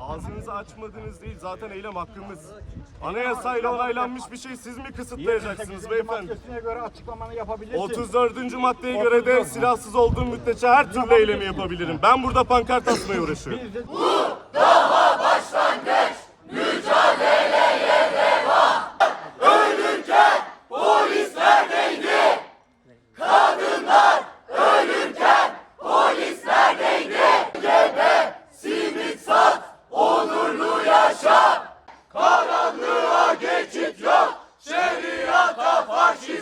Ağzınızı açmadınız değil zaten eylem hakkımız. Anayasayla onaylanmış bir şey siz mi kısıtlayacaksınız beyefendi? Maddesine göre açıklamanı yapabilirsin. 34. maddeye göre de silahsız olduğum müddetçe her türlü eylemi yapabilirim. Ben burada pankart asmaya uğraşıyorum.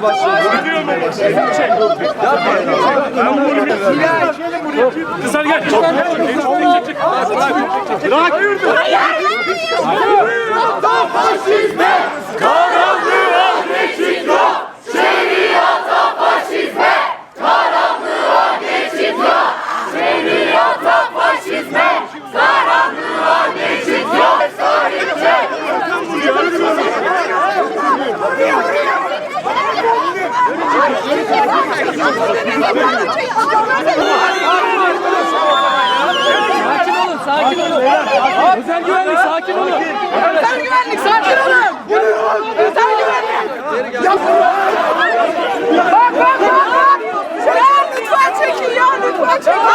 seni izlemeye başladım. Kızlar gel. Bırak. Sakin olun, sakin olun. Özel güvenlik, sakin olun. Özel güvenlik sakin olun. Özel güvenlik. Bak bak bak. Ya lütfen çekin ya lütfen çekin.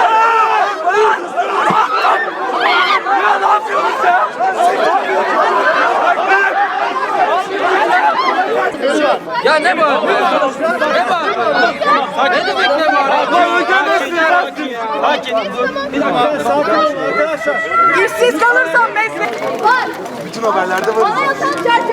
Ya ne yapıyorsun Ya ne bağırıyorsun? Ne bağırıyorsun? Ne demek ne bağırıyorsun? Sakin. Bir dakika. İşsiz kalırsam meslek. Var. Bütün haberlerde var. Anayasal çerçevede bir